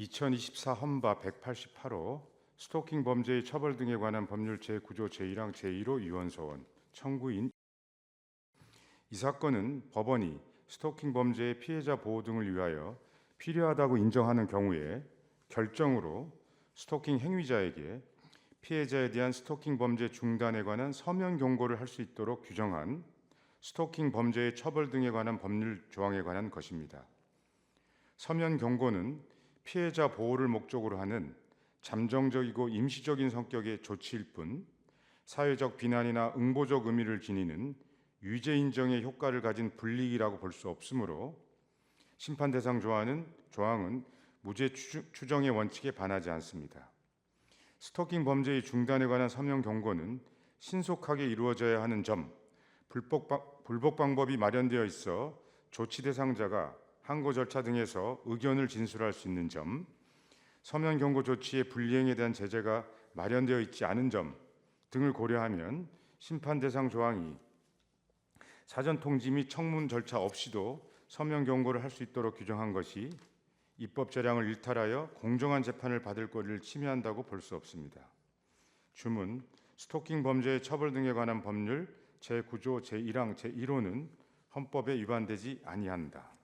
2024 헌바 188호 스토킹 범죄의 처벌 등에 관한 법률 제9조 제1항 제1호 위원소원 청구인 이 사건은 법원이 스토킹 범죄의 피해자 보호 등을 위하여 필요하다고 인정하는 경우에 결정으로 스토킹 행위자에게 피해자에 대한 스토킹 범죄 중단에 관한 서면 경고를 할 수 있도록 규정한 스토킹 범죄의 처벌 등에 관한 법률 조항에 관한 것입니다. 서면 경고는 피해자 보호를 목적으로 하는 잠정적이고 임시적인 성격의 조치일 뿐 사회적 비난이나 응보적 의미를 지니는 유죄 인정의 효과를 가진 불이익이라고 볼 수 없으므로 심판 대상 조항은 조항은 무죄 추- 추정의 원칙에 반하지 않습니다. 스토킹 범죄의 중단에 관한 서면 경고는 신속하게 이루어져야 하는 점, 방- 불복 방법이 마련되어 있어 조치 대상자가 항고 절차 등에서 의견을 진술할 수 있는 점, 서면 경고 조치의 불이행에 대한 제재가 마련되어 있지 않은 점 등을 고려하면 심판 대상 조항이 사전 통지 및 청문 절차 없이도 서면 경고를 할 수 있도록 규정한 것이 입법 재량을 일탈하여 공정한 재판을 받을 권리를 침해한다고 볼 수 없습니다. 주문 스토킹 범죄의 처벌 등에 관한 법률 제9조 제1항 제1호는 헌법에 위반되지 아니한다.